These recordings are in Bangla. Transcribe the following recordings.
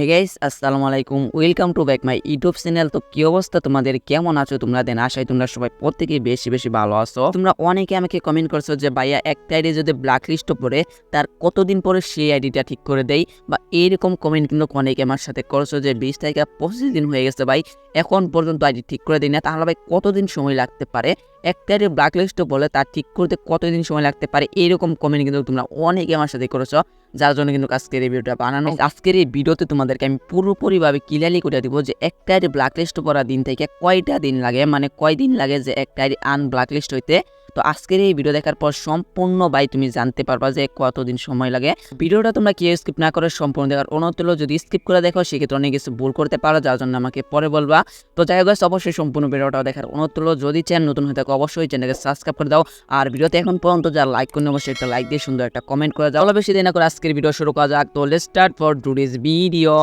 হে গাইস আসসালামু আলাইকুম welcome to back my YouTube channel তো কি অবস্থা? তোমাদের কেমন আছো? তোমরা দেন আশায় তোমরা সবাই প্রত্যেকে বেশি বেশি ভালো আছো। তোমরা অনেকে আমাকে কমেন্ট করছ যে, ভাইয়া একটা আইডি যদি ব্ল্যাক লিস্ট পড়ে, তার কতদিন পরে সেই আইডিটা ঠিক করে দেই? বা এইরকম কমেন্ট কিন্তু অনেকে আমার সাথে করছ যে, বিশ তারিখে পঁচিশ দিন হয়ে গেছে ভাই, এখন পর্যন্ত আইডি ঠিক করে দিই না। তাহলে ভাই কতদিন সময় লাগতে পারে? একটা ব্ল্যাকলিস্ট ব্ল্যাক বলে তা ঠিক করতে কতদিন সময় লাগতে পারে এরকম কমেন্ট কিন্তু তোমরা অনেকে আমার সাথে করেছ, যার জন্য কিন্তু আজকের এই ভিডিওটা বানানো। আজকের এই ভিডিওতে তোমাদেরকে আমি পুরোপুরিভাবে ক্লিয়ারলি করে দিব যে একটা ব্ল্যাকলিস্ট ব্ল্যাক করার দিন থেকে কয়টা দিন লাগে মানে কয় দিন লাগে যে একটা আইডি আন ব্ল্যাক লিস্ট হইতে তো আজকের এই ভিডিও দেখার পর সম্পূর্ণ ভাই তুমি জানতে পারবা যে কতদিন সময় লাগে। ভিডিওটা তোমরা কেউ স্কিপ না করে সম্পূর্ণ দেখার অনুরোধ হলো যদি স্কিপ করে দেখো, সেক্ষেত্রে অনেক কিছু ভুল করতে পারো, যার জন্য আমাকে পরে বলবা। তো যাই হোক অবশ্যই সম্পূর্ণ ভিডিওটা দেখার অনুরোধ হলো যদি চ্যানেল নতুন হয়ে থাকে, অবশ্যই চ্যানেলকে সাবস্ক্রাইব করে দাও। আর ভিডিওতে এখন পর্যন্ত যা লাইক করে অবশ্যই একটা লাইক দিয়ে সুন্দর একটা কমেন্ট করে দাও বেশি দিন না করে আজকের ভিডিও শুরু করা যাক। তো let's start for today's video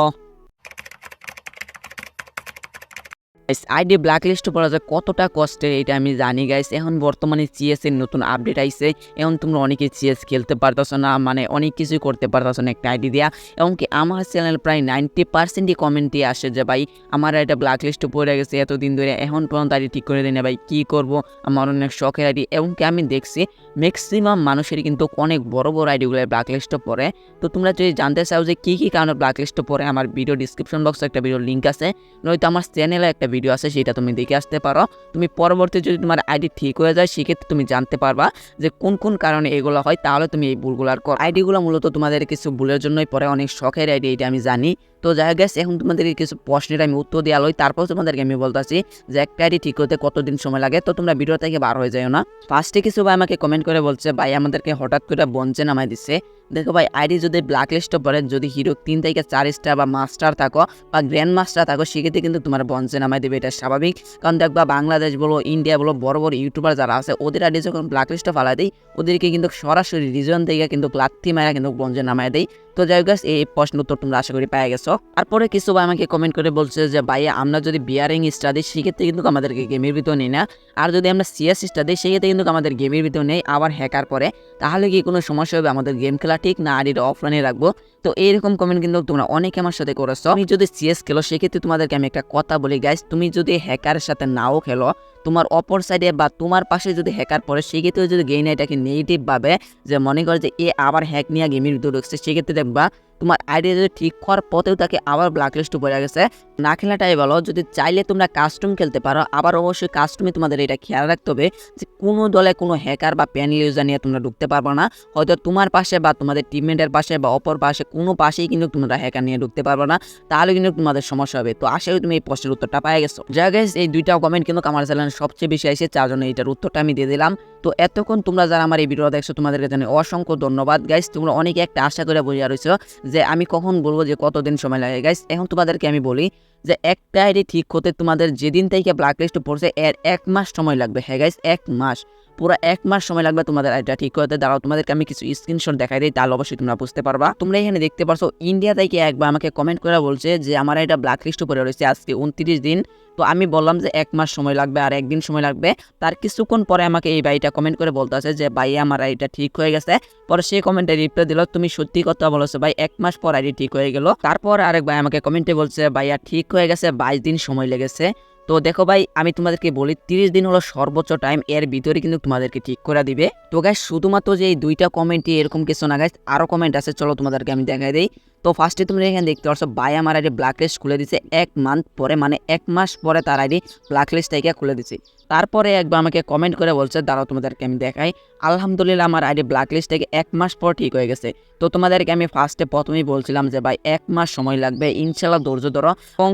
ID black list পড়া যায় কতটা কষ্টের, এটা আমি জানি গাইস এখন বর্তমানে সিএস এর নতুন আপডেট আইছে। এখন তোমরা অনেকে সিএস খেলতে পারতেছো না মানে অনেক কিছুই করতে পারতেছো না, একটা আইডি দিয়া। এমনকি আমার চ্যানেল প্রায় নাইনটি পার্সেন্টই কমেন্টই আসে যে, ভাই, আমার এটা ব্ল্যাক লিস্টে পড়ে গেছে এতদিন ধরে, এখন পর্যন্ত আইডি ঠিক করে দিই না ভাই, কী করব? আমার অনেক শখের আইডি এমনকি আমি দেখছি ম্যাক্সিমাম মানুষের কিন্তু অনেক বড় বড় আইডিগুলো ব্ল্যাক লিস্টে পড়ে। তো তোমরা যদি জানতে চাও যে কী কী কারণে ব্ল্যাক লিস্টে পড়ে, আমার ভিডিও ডিসক্রিপশন বক্সে একটা ভিডিও লিঙ্ক আছে। নয়তো আমার চ্যানেলে একটা ভিডিও আছে সেটা তুমি দেখে আসতে পারো। তুমি পরবর্তী যদি তোমার আইডি ঠিক হয়ে যায়, সেক্ষেত্রে তুমি জানতে পারবা যে কোন কোন কারণে এগুলো হয়। তাহলে তুমি এই ভুলগুলো আর কর আইডিগুলো মূলত তোমাদের কিছু ভুলের জন্যই পরে অনেক শখের আইডি এটা আমি জানি। তো যাই গেছে এখন তোমাদেরকে কিছু প্রশ্নের আমি উত্তর দেওয়া লই তারপর তোমাদেরকে আমি বলতেছি যে একটা আইডি ঠিক হতে কতদিন সময় লাগে? তো তোমরা ভিডিও থেকে বার হয়ে যাও না। ফার্স্টে কিছু ভাই আমাকে কমেন্ট করে বলছে, ভাই, আমাদেরকে হঠাৎ করে বঞ্চে নামাই দিচ্ছে দেখো ভাই, আইডি যদি ব্ল্যাক লিস্টে পড়ে, যদি হিরো তিন থেকে চার স্টার বা মাস্টার থাকো বা গ্র্যান্ড মাস্টার থাকো, সেক্ষেত্রে কিন্তু তোমার বঞ্চে নামাই দেবে, এটা স্বাভাবিক। কারণ দেখবা, বাংলাদেশ বলো ইন্ডিয়া বলো, বড় বড় ইউটিউবার যারা আছে, ওদের আইডি যখন ব্ল্যাক লিস্টে ফালা দেয় ওদেরকে কিন্তু সরাসরি রিজন থেকে কিন্তু লাথি মারা কিন্তু বঞ্চে নামাই দেয় তো যাই guys, এই প্রশ্ন উত্তর তোমরা আশা করি পেয়ে গেছো। তারপরে কিছু ভাই আমাকে কমেন্ট করে বলছে যে ভাই আমরা যদি বিয়ারিং দিই সেক্ষেত্রে কিন্তু আমাদেরকে গেমের ভিতর নেই না। আর যদি আমরা সিএস দিই সেক্ষেত্রে কিন্তু আমাদের গেমের ভিতর নেই আবার হ্যাকার পরে। তাহলে কি কোনো সমস্যা হবে? আমাদের গেম খেলা ঠিক না? আর এটা অফলাইনে রাখব। তো এইরকম কমেন্ট কিন্তু তোমরা অনেকে আমার সাথে করেছ। তুমি যদি সিএস খেলো সেক্ষেত্রে তোমাদেরকে আমি একটা কথা বলি গাইস তুমি যদি হ্যাকারের সাথে নাও খেলো তোমার অপর সাইডে বা তোমার পাশে যদি হ্যাকার পড়ে, সেক্ষেত্রে যদি গেইন এটাকে নেগেটিভ ভাবে যে মনে করে যে এ আবার হ্যাক নিয়ে গেমের ভিতরে ঢুকছে, সেক্ষেত্রে দেখবা তোমার আইডিয়া যদি ঠিক হওয়ার পথেও তাকে আবার ব্ল্যাক লিস্ট পড়ে গেছে, না খেলাটাই ভালো যদি চাইলে তোমরা কাস্টম খেলতে পারো, আবার অবশ্যই কাস্টমে তোমাদের এটা খেয়াল রাখতে হবে যে কোনো দলে কোনো হ্যাকার বা প্যানেল ইউজার নিয়ে তোমরা ঢুকতে পারব না। হয়তো তোমার পাশে বা তোমাদের টিমমেটের পাশে বা অপর পাশে কোনো পাশেই কিন্তু তোমরা হ্যাকার নিয়ে ঢুকতে পারবে না, তাহলে কিন্তু তোমাদের সমস্যা হবে। তো আশা করি তুমি এই প্রশ্নের উত্তরটা পাই গেছো। যা এই দুইটা কমেন্ট কিন্তু আমার চ্যানেলে সবচেয়ে বেশি আসে চার জন্য এইটার উত্তরটা আমি দিয়ে দিলাম। তো এতক্ষণ তোমরা যারা আমার এই ভিডিও দেখছ, তোমাদেরকে জানি অসংখ্য ধন্যবাদ। গাইস তোমরা অনেকে একটা আশা করে বুঝিয়া রয়েছো যে আমি কখন বলব যে কতদিন সময় লাগে। গাইস এখন তোমাদেরকে আমি বলি যে একটা আইডি ঠিক হতে তোমাদের যেদিন থেকে ব্ল্যাক লিস্ট পড়ছে, এর এক মাস সময় লাগবে। হ্যাঁ গাইস এক মাস। পুরো এক মাস সময় লাগবে তোমাদের আইডিটা ঠিক করতে। দাঁড়াও, তোমাদেরকে আমি কিছু স্ক্রিনশট দেখাই দিই, তাহলে অবশ্যই তোমরা বুঝতে পারবা। তোমরা এখানে দেখতে পারছ ইন্ডিয়া থেকে একবার আমাকে কমেন্ট করে বলছে যে, আমার এটা ব্ল্যাক লিস্ট করে রয়েছে আজকে উনত্রিশ দিন। তো আমি বললাম যে, এক মাস সময় লাগবে আর একদিন সময় লাগবে। তার কিছুক্ষণ পরে আমাকে এই ভাইটা কমেন্ট করে বলতে আছে যে, ভাই, আমার আইডিটা ঠিক হয়ে গেছে। পরে সে কমেন্টে রিপ্লাই দিল, তুমি সত্যি কথা বলেছ ভাই, এক মাস পর আইডি ঠিক হয়ে গেল। তারপর আরেক ভাই আমাকে কমেন্টে বলছে, ভাইয়া, ঠিক হয়ে গেছে, বাইশ দিন সময় লেগেছে। তো দেখো ভাই, আমি তোমাদেরকে বলি, তিরিশ দিন হলো সর্বোচ্চ টাইম এর ভিতরে কিন্তু তোমাদেরকে ঠিক করে দিবে। তো গাইস শুধুমাত্র যে এই দুইটা কমেন্টই এরকম কিছু না গাইস আরও কমেন্ট আছে, চলো তোমাদেরকে আমি দেখাই দিই। তো ফার্স্টে তুমি এখানে দেখতে পাচ্ছ বাই আমার আইডি ব্ল্যাক লিস্ট খুলে দিছে, এক মান্থ পরে মানে এক মাস পরে তার আইডি ব্ল্যাক লিস্ট থেকে খুলে দিছে। তারপরে একবার আমাকে কমেন্ট করে বলছে, দাঁড়াও তোমাদেরকে আমি দেখাই। আলহামদুলিল্লাহ আমার আইডি ব্ল্যাক লিস্ট থেকে এক মাস পর ঠিক হয়ে গেছে। তো তোমাদেরকে আমি ফার্স্টে প্রথমেই বলছিলাম যে, ভাই, এক মাস সময় লাগবে ইনশাল্লাহ ধৈর্য ধরো।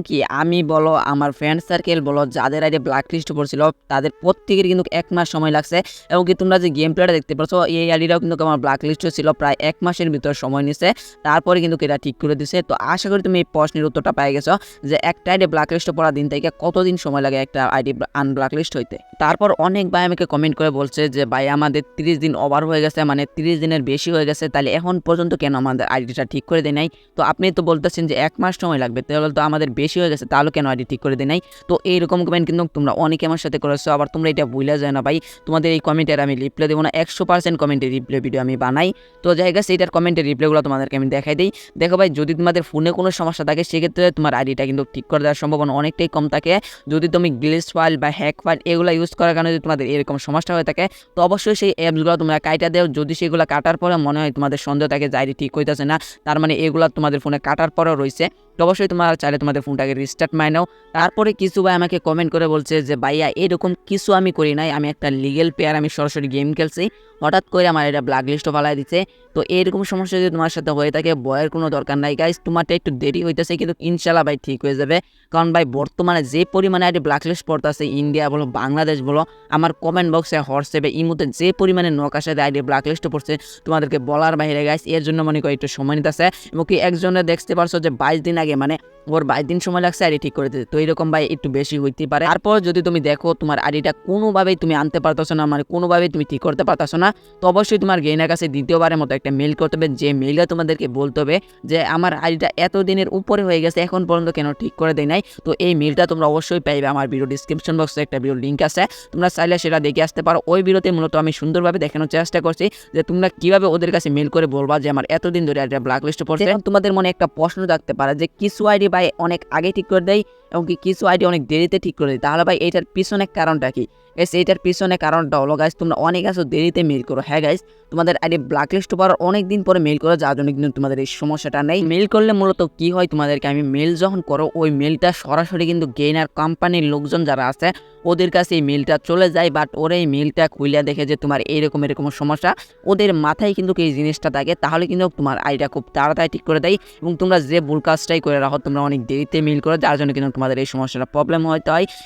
কি, আমি বলো, আমার ফ্রেন্ড সার্কেল বলো, যাদের আইডি ব্ল্যাক লিস্ট পড়ছিল, তাদের প্রত্যেকের কিন্তু এক মাস সময় লাগছে। এবং কি তোমরা যে গেম প্লেটা দেখতে পাচ্ছ এই আইডিটাও কিন্তু আমার ব্ল্যাক লিস্টে ছিল, প্রায় এক মাসের ভিতর সময় নিছে। তারপরে কিন্তু এটা ঠিক করে দিছে। তো আশা করি তুমি এই প্রশ্নের উত্তরটা পাই গেছো, যে একটা আইডি ব্ল্যাক লিস্টে পড়া দিন থেকে কতদিন সময় লাগে একটা আইডি আনব্ল্যাক লিস্ট হইতে। হইতে তারপর অনেক ভাই আমাকে কমেন্ট করে বলছে যে, ভাই, আমাদের তিরিশ দিন ওভার হয়ে গেছে মানে তিরিশ দিনের বেশি হয়ে গেছে, তাহলে এখন পর্যন্ত কেন আমাদের আইডিটা ঠিক করে দেয় নাই? তো আপনি তো বলতেছেন যে, এক মাস সময় লাগবে, তাহলে তো আমাদের বেশি হয়ে গেছে, তাহলে কেন আইডি ঠিক করে দেয় নাই? তো এইরকম কমেন্ট কিন্তু তোমরা অনেকে আমার সাথে করেছ, আবার তোমরা এটা ভুলে যায় না ভাই। তোমাদের এই কমেন্টের আমি রিপ্লাই দেবো না, একশো পার্সেন্ট কমেন্টের রিপ্লাই ভিডিও আমি বানাই। তো যাই গেছে এটার কমেন্টের রিপ্লাইগুলো তোমাদেরকে আমি দেখাই দিই। দেখো ভাই, যদি তোমাদের ফোনে কোনো সমস্যা থাকে, সেক্ষেত্রে তোমার আইডিটা কিন্তু ঠিক করে দেওয়ার সম্ভাবনা অনেকটাই কম থাকে। যদি তুমি গ্লিচ ফাইল বা হ্যাক ফাইল এগুলো ইউজ করার কারণে যদি তোমাদের এরকম সমস্যা হয়ে থাকে, তো অবশ্যই সেই অ্যাপসগুলো তোমরা কাইটা দেও। যদি সেগুলো কাটার পরে মনে হয় তোমাদের সন্দেহ থাকে যে আইডি ঠিক হইতেছে না, তার মানে এগুলো তোমাদের ফোনে কাটার পরেও রয়েছে তো অবশ্যই তোমার চাইলে তোমাদের ফোনটাকে রিস্টার্ট মাই নাও তারপরে কিছু ভাই আমাকে কমেন্ট করে বলছে যে, ভাইয়া, এরকম কিছু আমি করি নাই। আমি একটা লিগেল প্লেয়ার আমি সরাসরি গেম খেলছি। হঠাৎ করে আমার এটা ব্ল্যাক লিস্টও ফালাই দিচ্ছে। তো এরকম সমস্যা যদি তোমার সাথে হয়ে থাকে, ভয়ের কোনো দরকার নাই। গাইজ তোমারটা একটু দেরি হইতেছে, কিন্তু ইনশাল্লাহ ভাই ঠিক হয়ে যাবে। কারণ ভাই, বর্তমানে যে পরিমাণে আইডি ব্ল্যাক লিস্ট পড়তেছে ইন্ডিয়া বলো বাংলাদেশ বলো, আমার কমেন্ট বক্সে হোয়াটসঅ্যাপে এই মুহূর্তে যে পরিমাণে সাথে আইডি ব্ল্যাক লিস্টে পড়ছে, তোমাদেরকে বলার বাইরে গাইজ এর জন্য মনে করি একটু সময় নিতেছে। এবং কি একজনে দেখতে পারছ যে, বাইশ দিন আগে মানে ওর বাইশ দিন সময় লাগছে, আইডি ঠিক করে দিতে। তো এরকম ভাই একটু বেশি হইতে পারে। তারপর যদি তুমি দেখো তোমার আইডিটা কোনোভাবেই তুমি আনতে পারতেছো না মানে কোনোভাবেই তুমি ঠিক করতে পারতেছো না, তো অবশ্যই তোমার গেইনার কাছে দ্বিতীয়বারের মতো একটা মেল করতে হবে, যে মেলটা তোমাদেরকে বলতে হবে যে আমার আইডিটা এত দিনের উপরে হয়ে গেছে, এখন পর্যন্ত কেন ঠিক করে দেয় নাই। তো এই মেলটা তোমরা অবশ্যই পাইবে, আমার ভিডিও ডিসক্রিপশন বক্সে একটা ভিডিও লিঙ্ক আছে। তোমরা চাইলে সেটা দেখে আসতে পারো। ওই ভিডিওতে মূলত আমি সুন্দরভাবে দেখানোর চেষ্টা করছি যে তোমরা কীভাবে ওদের কাছে মেল করে বলবা যে আমার এতদিন ধরে একটা ব্ল্যাক লিস্টে পড়ছে। তোমাদের মনে একটা প্রশ্ন থাকতে পারে যে, কিছু আইডি ভাই অনেক আগে ঠিক করে দেয় এবং কি কিছু আইডি অনেক দেরিতে ঠিক করে দিই। তাহলে ভাই এটার পিছনে কারণটা কি? এস এইটার পিছনে কারণটা হলো গাইজ তোমরা অনেক আছো, দেরিতে মেল করো। হ্যাঁ গাইজ তোমাদের আইডি ব্ল্যাক লিস্ট পাওয়ার অনেক দিন পরে মেল করো, যার জন্য কিন্তু তোমাদের এই সমস্যাটা নেই। মেল করলে মূলত কি হয় তোমাদেরকে, আমি মেল যখন করো, ওই মেলটা সরাসরি কিন্তু গেইনার কোম্পানির লোকজন যারা আছে, ওদের কাছে এই মেলটা চলে যায় বাট ওরা এই মেলটা খুইলা দেখে যে তোমার এরকম এরকম সমস্যা। ওদের মাথায় কিন্তু এই জিনিসটা থাকে, তাহলে কিন্তু তোমার আইডিয়া খুব তাড়াতাড়ি ঠিক করে দেয়। এবং তোমরা যে ভুল কাজটাই করে রাখো, তোমরা অনেক দেরিতে মেল করো, যার জন্য কিন্তু তোমাদের এই সমস্যাটা প্রবলেম হয়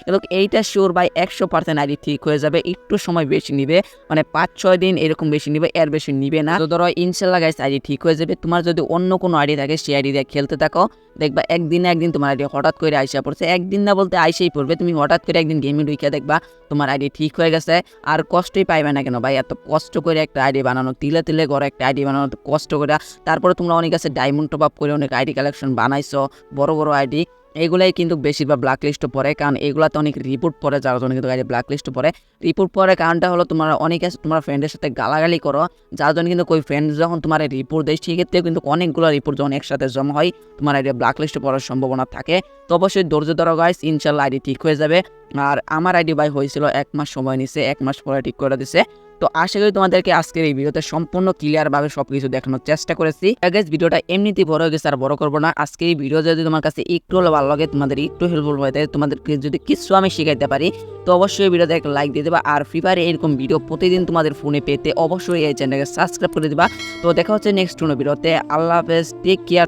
এবং এইটা শিওর বাই একশো পার্সেন্ট আইডি ঠিক হয়ে যাবে, একটু সময় বেশি নিবে মানে পাঁচ ছয় দিন এরকম বেশি নিবে, এর বেশি নিবে না। তো ধরো ইনশাল্লাহ গাইস আইডি ঠিক হয়ে যাবে। তোমার যদি অন্য কোনো আইডি থাকে, সেই আইডি দিয়ে খেলতে থাকো। দেখবা, একদিন একদিন তোমার আইডি হঠাৎ করে আইসা পড়ছে। একদিন না বলতে আইসেই পড়বে। তুমি হঠাৎ করে একদিন গেমে ঢুকে দেখবা, তোমার আইডি ঠিক হয়ে গেছে। আর কষ্টই পাইবে না কেন ভাই? এত কষ্ট করে একটা আইডি বানানো, তিলে তিলে করে একটা আইডি বানানো কষ্ট করে। তারপরে তোমরা অনেক আছে ডায়মন্ড টপ আপ করে অনেক আইডি কালেকশন বানাইছো, বড় বড় আইডি এগুলাই কিন্তু বেশিরভাগ ব্ল্যাক লিস্টে পড়ে, কারণ এগুলাতে অনেক রিপোর্ট পড়ে, যার জন্য কিন্তু গাড়ি ব্ল্যাক লিস্টে পড়ে। রিপোর্ট পড়ে কারণটা হলো তোমার অনেকে তোমার ফ্রেন্ডের সাথে গালাগালি করো, যার জন্য কিন্তু ওই ফ্রেন্ড যখন তোমার রিপোর্ট দেয় সেক্ষেত্রে কিন্তু অনেকগুলো রিপোর্ট যখন একসাথে জমা হয়, তোমার এটা ব্ল্যাক লিস্টে পড়ার সম্ভাবনা থাকে। তো অবশ্যই ধৈর্য ধরো গাইস ইনশাল্লাহ আইডি ঠিক হয়ে যাবে। আর আমার আইডি বাই হয়েছিল এক মাস সময় নিছে, এক মাস পরে ঠিক করে দিছে। তো আশা করি তোমাদেরকে আজকের এই ভিডিওতে সম্পূর্ণ ক্লিয়ারভাবে সব কিছু দেখানোর চেষ্টা করেছি। গাইজ ভিডিওটা এমনিতেই বড় হয়ে গেছে আর বড় করব না। আজকে এই ভিডিও যদি তোমার কাছে একটু হলে ভালো লাগে, তোমাদের একটু হেল্পফুল হয়ে থাকে তোমাদেরকে যদি কিছু আমি শিখাইতে পারি, তো অবশ্যই ভিডিওতে একটা লাইক দিয়ে দেবা। আর ফ্রি ফায়ারে এরকম ভিডিও প্রতিদিন তোমাদের ফোনে পেতে অবশ্যই এই চ্যানেলকে সাবস্ক্রাইব করে দিবা। তো দেখা হচ্ছে নেক্সট কোনো ভিডিওতে। আল্লাহ হাফেজ টেক কেয়ার